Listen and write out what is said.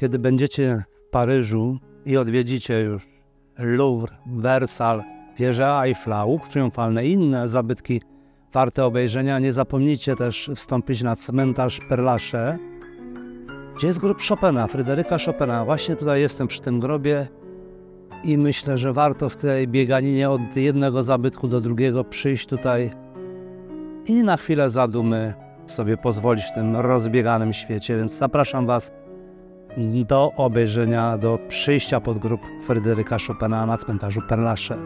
kiedy będziecie w Paryżu i odwiedzicie już Louvre, Wersal, wieżę Eiffla, Łuk Triumfalny i inne zabytki warte obejrzenia, nie zapomnijcie też wstąpić na cmentarz Perlasze, gdzie jest grób Chopina, Fryderyka Chopina. Właśnie tutaj jestem przy tym grobie i myślę, że warto w tej bieganinie od jednego zabytku do drugiego przyjść tutaj i na chwilę zadumy sobie pozwolić w tym rozbieganym świecie, więc zapraszam Was do obejrzenia, do przyjścia pod grób Fryderyka Chopina na cmentarzu Perlasze.